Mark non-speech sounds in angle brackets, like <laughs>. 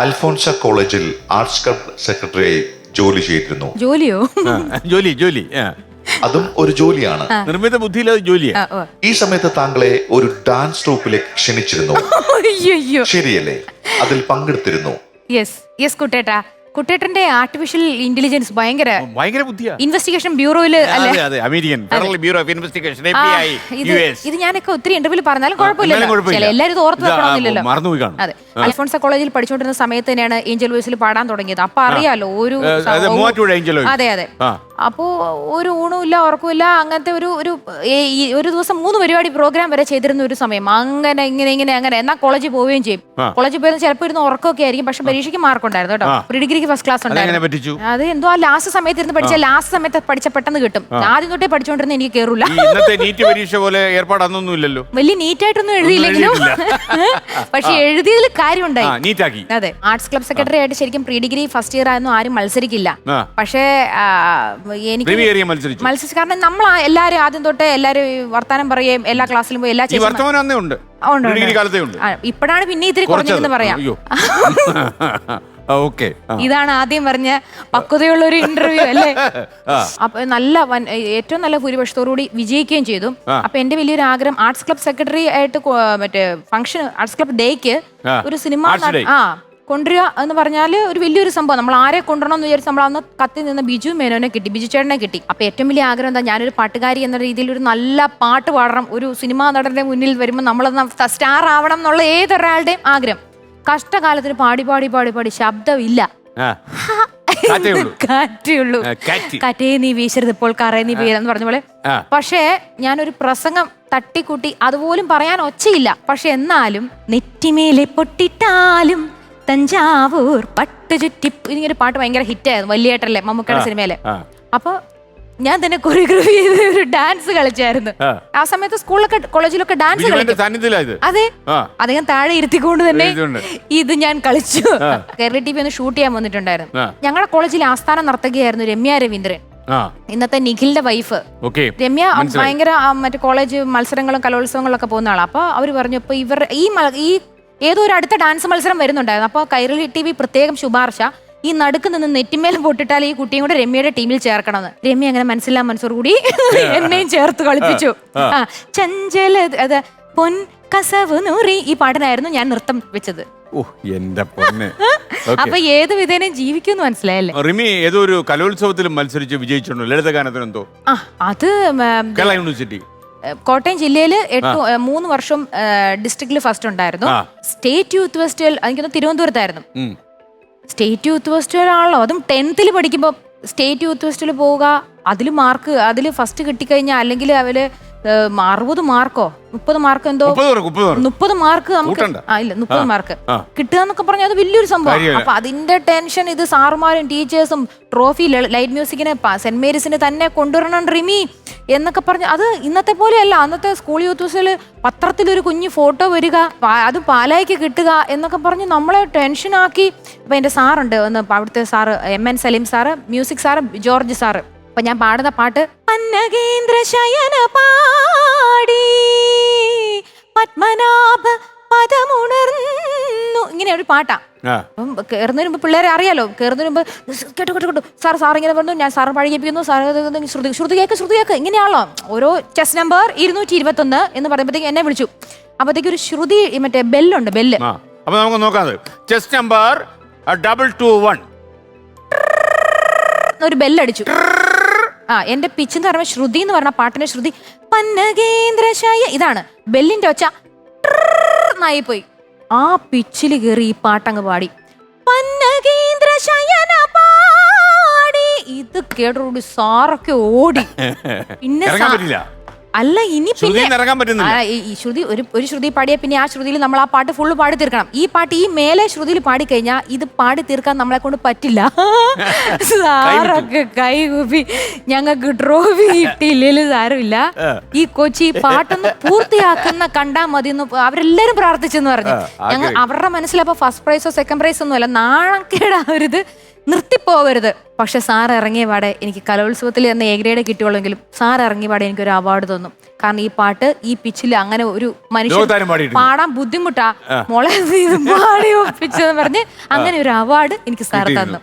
അൽഫോൺസ കോളേജിൽ arts club സെക്രട്ടറിയായി ജോലി ചെയ്തിരുന്നു. ജോലിയോ? ആ, ജോലി ജോലി ആ. അതും ഒരു ജോലിയാണ്. നിർമ്മിത ബുദ്ധിയില്ലാതെ ജോലിയാ. ഈ സമയത്ത് താങ്കളെ ഒരു ഡാൻസ് ട്രൂപ്പിലേക്ക് ക്ഷണിച്ചിരുന്നു. <laughs> അയ്യോ ശരിയല്ലേ? അതിൽ പങ്കെടുത്തിരുന്നു. യെസ് യെസ് കുട്ടേട്ടാ. കുട്ടേട്ടന്റെ ആർട്ടിഫിഷ്യൽ ഇന്റലിജൻസ് ഭയങ്കര ഭയങ്കര ബുദ്ധിയാ. ഇൻവെസ്റ്റിഗേഷൻ ബ്യൂറോയിൽ അല്ലെ? അതെ അതെ American federal bureau of investigation FBI US ഇത് ഞാനൊക്കെ ഒത്തിരി ഇന്റർവ്യൂ പറഞ്ഞാലും കുഴപ്പമില്ല. എല്ലാവരും ഇത് ഓർത്ത് വെക്കണമെന്നില്ലല്ലോ. മറന്നുപോയി കാണും. അതെ. അൽഫോൺസ കോളേജിൽ പഠിച്ചുകൊണ്ടിരുന്ന സമയത്ത് തന്നെയാണ് ഏഞ്ചൽ വോയിസിൽ പാടാൻ തുടങ്ങിയത്. അപ്പൊ അറിയാലോ ഒരു അതെ. അതെ. അതെ ആ. അപ്പോ ഒരു ഊണുമില്ല ഉറക്കമില്ല അങ്ങനത്തെ ഒരു ഒരു ഏ, ഈ ഒരു ദിവസം മൂന്ന് പരിപാടി പ്രോഗ്രാം വരെ ചെയ്തിരുന്ന ഒരു സമയം. അങ്ങനെ ഇങ്ങനെ ഇങ്ങനെ അങ്ങനെ. എന്നാൽ കോളേജിൽ പോവുകയും ചെയ്യും. കോളേജിൽ പോയിരുന്ന ചിലപ്പോൾ ഇരുന്ന് ഉറക്കമൊക്കെ ആയിരിക്കും. പക്ഷെ പരീക്ഷയ്ക്ക് മാർക്ക് ഉണ്ടായിരുന്നു കേട്ടോ. പ്രീ ഡിഗ്രിക്ക് ഫസ്റ്റ് ക്ലാസ് അതെങ്ങനെ ഉണ്ടായിരുന്നു. പറ്റിച്ചു? അത് എന്തോ ആ ലാസ്റ്റ് സമയത്ത് ഇരുന്ന് പഠിച്ച ലാസ്റ്റ് സമയത്ത് പഠിച്ച പെട്ടെന്ന് കിട്ടും. ആദ്യം തൊട്ടേ പഠിച്ചുകൊണ്ടിരുന്ന എനിക്ക് കേറൂല. ഈ ഇന്നത്തെ നീറ്റ് പരീക്ഷ പോലെ ഏർപ്പാട് അന്നൊന്നും ഇല്ലല്ലോ. വലിയ നീറ്റായിട്ടൊന്നും എഴുതിയില്ലെങ്കിലും. <laughs> പക്ഷെ എഴുതിയതിൽ കാര്യമുണ്ടായി. ആ നീറ്റാക്കി അതെ. ആർട്സ് ക്ലബ് സെക്രട്ടറി ആയിട്ട് ശരിക്കും പ്രീ ഡിഗ്രി ഫസ്റ്റ് ഇയർ ആയിരുന്നു ആരും മത്സരിക്കില്ല. ആ. പക്ഷേ ആ, എനിക്ക് മത്സരിച്ചു. മത്സരിച്ച്. കാരണം നമ്മൾ എല്ലാരും ആദ്യം തൊട്ടേ എല്ലാരും വർത്തമാനം വർത്താനം പറയുകയും എല്ലാ ക്ലാസ്സിലും പോയി എല്ലാ ഉണ്ട്. ഇപ്പോഴാണ് പിന്നെ ഇത്തിരി കുറഞ്ഞതെന്ന് പറയാം. <laughs> ഓക്കെ. ഇതാണ് ആദ്യം പറഞ്ഞ പക്വതയുള്ള ഒരു ഇന്റർവ്യൂ അല്ലേ? അപ്പൊ നല്ല ഏറ്റവും നല്ല ഭൂരിപക്ഷത്തോടുകൂടി വിജയിക്കുകയും ചെയ്തു. അപ്പൊ എന്റെ വലിയൊരു ആഗ്രഹം ആർട്സ് ക്ലബ് സെക്രട്ടറി ആയിട്ട് മറ്റേ ഫംഗ്ഷൻ ആർട്സ് ക്ലബ് ഡേക്ക് ഒരു സിനിമ. ആ. കൊണ്ടുവരിക എന്ന് പറഞ്ഞാൽ ഒരു വലിയൊരു സംഭവം. നമ്മൾ ആരെ കൊണ്ടുവരണം എന്ന് വിചാരിച്ച് നമ്മൾ അന്ന് കത്തി നിന്ന് ബിജു മേനോനെ കിട്ടി ബിജു ചേട്ടനെ കിട്ടി. അപ്പോൾ ഏറ്റവും വലിയ ആഗ്രഹം എന്താ? ഞാനൊരു പാട്ടുകാരി എന്ന രീതിയിൽ ഒരു നല്ല പാട്ട് പാടണം. ഒരു സിനിമാ നടന്റെ മുന്നിൽ വരുമ്പോൾ നമ്മൾ സ്റ്റാർ ആവണം എന്നുള്ള ഏതൊരാളുടെയും ആഗ്രഹം. കഷ്ടകാലത്തിന് പാടി പാടി പാടി പാടി ശബ്ദമില്ല. <laughs> കാറ്റേ ഉള്ളൂ. കാറ്റേ നീ വീശരുത് ഇപ്പോൾ കറേ നീ വീരെന്ന് പറഞ്ഞ പോലെ. പക്ഷേ ഞാനൊരു പ്രസംഗം തട്ടിക്കൂട്ടി അതുപോലും പറയാൻ ഒച്ചയില്ല. പക്ഷെ എന്നാലും നെറ്റിമേലെ പൊട്ടിട്ടാലും തഞ്ചാവൂർ പട്ടു ചുറ്റി ഇങ്ങനെ പാട്ട് ഭയങ്കര ഹിറ്റായിരുന്നു വലിയേട്ടല്ലേ മമ്മൂക്കയുടെ സിനിമയിലെ. അപ്പൊ ഞാൻ തന്നെ കൊറിയോഗ്രാഫി ചെയ്ത് ഒരു ഡാൻസ് കളിച്ചായിരുന്നു. ആ. സമയത്ത് സ്കൂളിലൊക്കെ കോളേജിലൊക്കെ ഡാൻസ് അതെ. അത് ഞാൻ താഴെ ഇരുത്തിക്കൊണ്ട് തന്നെ ഇത് ഞാൻ കളിച്ചു. കേരള ടി വി ഒന്ന് ഷൂട്ട് ചെയ്യാൻ വന്നിട്ടുണ്ടായിരുന്നു. ഞങ്ങളുടെ കോളേജിൽ ആസ്ഥാന നർത്തകിയായിരുന്നു രമ്യ രവീന്ദ്രൻ. ഇന്നത്തെ നിഖിലിന്റെ വൈഫ് രമ്യ. ഭയങ്കര മറ്റേ കോളേജ് മത്സരങ്ങളും കലോത്സവങ്ങളും ഒക്കെ പോകുന്ന ആളാണ് അപ്പൊ അവർ പറഞ്ഞു ഇപ്പൊ ഇവർ ഈ ഈ ഏതോ ഒരു അടുത്ത ഡാൻസ് മത്സരം വരുന്നുണ്ടായിരുന്നു. അപ്പോൾ കൈരളി ടി വി പ്രത്യേകം ശുപാർശ. ഈ നടുക്ക് നിന്ന് നെറ്റിമേൽ പൊട്ടിട്ടാൽ ഈ കുട്ടിയും കൂടെ രമ്യയുടെ ടീമിൽ ചേർക്കണമെന്ന്. രമ്യ അങ്ങനെ മനസ്സിലാ മനസ്സോട് കൂടി എന്നെയും ചേർത്ത് കളിപ്പിച്ചു. ആ ചഞ്ചല അത് പൊൻ കസവ് നൂറി ഈ പാട്ടിനായിരുന്നു ഞാൻ നൃത്തം വെച്ചത്. എന്റെ പൊന്നെ. <laughs> അപ്പൊ ഏത് വിധേനയും ജീവിക്കുമെന്ന് മനസ്സിലായല്ലേ? റിമി ഏതോ ഒരു കലോത്സവത്തിലും മത്സരിച്ച് വിജയിച്ചിട്ടുണ്ടോ. ലളിതഗാനത്തിന് എന്തോ ആ അത് കേരള യൂണിവേഴ്സിറ്റി കോട്ടയം ജില്ലയിൽ എട്ട് മൂന്ന് വർഷം ഡിസ്ട്രിക്റ്റിൽ ഫസ്റ്റ് ഉണ്ടായിരുന്നു. സ്റ്റേറ്റ് യൂത്ത് ഫെസ്റ്റിവൽ എനിക്കൊന്ന് തിരുവനന്തപുരത്തായിരുന്നു. സ്റ്റേറ്റ് യൂത്ത് ഫെസ്റ്റിവൽ ആണല്ലോ അതും ടെൻത്തിൽ പഠിക്കുമ്പോൾ സ്റ്റേറ്റ് യൂത്ത് ഫെസ്റ്റിവൽ പോവുക അതിൽ മാർക്ക് അതിൽ ഫസ്റ്റ് കിട്ടിക്കഴിഞ്ഞാൽ അല്ലെങ്കിൽ അവർ അറുപത് മാർക്കോ? മുപ്പത് മാർക്ക് എന്തോ? മുപ്പത് മാർക്ക് നമുക്ക് ആ ഇല്ല മുപ്പത് മാർക്ക്. കിട്ടുക എന്നൊക്കെ പറഞ്ഞാൽ അത് വലിയൊരു സംഭവം. അപ്പൊ അതിന്റെ ടെൻഷൻ ഇത് സാറുമാരും ടീച്ചേഴ്സും ട്രോഫി ലൈറ്റ് മ്യൂസിക്കിനെ സെന്റ് മേരീസിന് തന്നെ കൊണ്ടുവരണം റിമി എന്നൊക്കെ പറഞ്ഞ് അത് ഇന്നത്തെ പോലെയല്ല. അന്നത്തെ സ്കൂൾ യൂത്ത് ഫെസ്റ്റിൽ പത്രത്തിൽ ഒരു കുഞ്ഞു ഫോട്ടോ വരിക അത് പാലായിക്ക് കിട്ടുക എന്നൊക്കെ പറഞ്ഞ് നമ്മളെ ടെൻഷനാക്കി. അപ്പൊ എന്റെ സാറുണ്ട് ഒന്ന് അവിടുത്തെ sir M N Salim sir music sir George sir. അപ്പൊ ഞാൻ പാടുന്ന പാട്ട് അന്നകേന്ദ്ര ശയന പാടി. പത്മനാഭ പദമുണർന്നു. ഇങ്ങനെ ഒരു പാട്ടാ. അപ്പം കയറുന്നതിന് മുമ്പ് പിള്ളേരെ അറിയാലോ. കയറുന്നതിന് മുമ്പ് കേട്ടു കേട്ടു കേട്ടു. സാർ സാർ ഇങ്ങനെ പറഞ്ഞു. ഞാൻ സാർ പഴകിപ്പിക്കുന്നു സാർ ശ്രുതി ശ്രുതി കേക്ക് ശ്രുതി കേക്ക്. ഇങ്ങനെയാണല്ലോ. ഓരോ ചെസ് നമ്പർ ഇരുന്നൂറ്റി ഇരുപത്തൊന്ന് എന്ന് പറയുമ്പോഴത്തേക്ക് എന്നെ വിളിച്ചു. അപ്പോഴത്തേക്ക് ഒരു ശ്രുതി മറ്റേ ബെല്ലുണ്ട് ബെല്ല്. അപ്പൊ നമുക്ക് നോക്കാം chest number double two one. ഒരു ബെല്ലടിച്ചു. ആ എന്റെ പിച്ച് എന്ന് പറയുമ്പോൾ ശ്രുതി എന്ന് പറഞ്ഞ പാട്ടിന്റെ ശ്രുതി. പന്നകേന്ദ്രശായ ഇതാണ്. ബെല്ലിന്റെ ഒച്ച നായി പോയി. ആ പിച്ചിൽ കയറി ഈ പാട്ടങ്ങ് പാടി. പന്നകേന്ദ്രശയന പാടി. ഇത് കേട്ടോടി സാറൊക്കെ ഓടി. <laughs> പിന്നെ അല്ല ഇനി ഇറങ്ങാൻ പറ്റുന്നില്ല. ആ, ഈ- ഈ ശ്രുതി ഒരു ഒരു ശ്രുതി പാടിയ പിന്നെ ആ ശ്രുതിയിൽ നമ്മൾ ആ പാട്ട് ഫുള്ള് പാടി തീർക്കണം. ഈ പാട്ട് ഈ മേലെ ശ്രുതിയിൽ പാടിക്കഴിഞ്ഞാൽ ഇത് പാടി തീർക്കാൻ നമ്മളെ കൊണ്ട് പറ്റില്ല. <laughs> സാറൊക്കെ കൈകൂപ്പി ഞങ്ങൾക്ക് ട്രോഫി <laughs> കിട്ടിയില്ലേലും സാരമില്ല. ഈ കൊച്ചി പാട്ടൊന്ന് <laughs> പൂർത്തിയാക്കുന്ന കണ്ടാ മതി എന്ന് അവരെല്ലാരും പ്രാർത്ഥിച്ചെന്ന് പറഞ്ഞു. ഞങ്ങൾ അവരുടെ മനസ്സിലപ്പോ ഫസ്റ്റ് പ്രൈസോ സെക്കൻഡ് പ്രൈസ് ഒന്നും അല്ല നാണക്കേടാവരുത് നിർത്തിപ്പോവരുത് പക്ഷെ സാർ ഇറങ്ങിയ പാടെ എനിക്ക് കലോത്സവത്തിൽ എന്ന എ ഗ്രേഡ് കിട്ടുകയുള്ളെങ്കിലും സാർ ഇറങ്ങിയ പാടെ എനിക്ക് ഒരു അവാർഡ് തന്നു. കാരണം ഈ പാട്ട് ഈ പിച്ചിൽ അങ്ങനെ ഒരു മനുഷ്യൻ പാടാൻ ബുദ്ധിമുട്ടാ. മോളെ പാടി ഒപ്പിച്ചെന്ന് പറഞ്ഞ് അങ്ങനെ ഒരു അവാർഡ് എനിക്ക് സാർ തന്നു.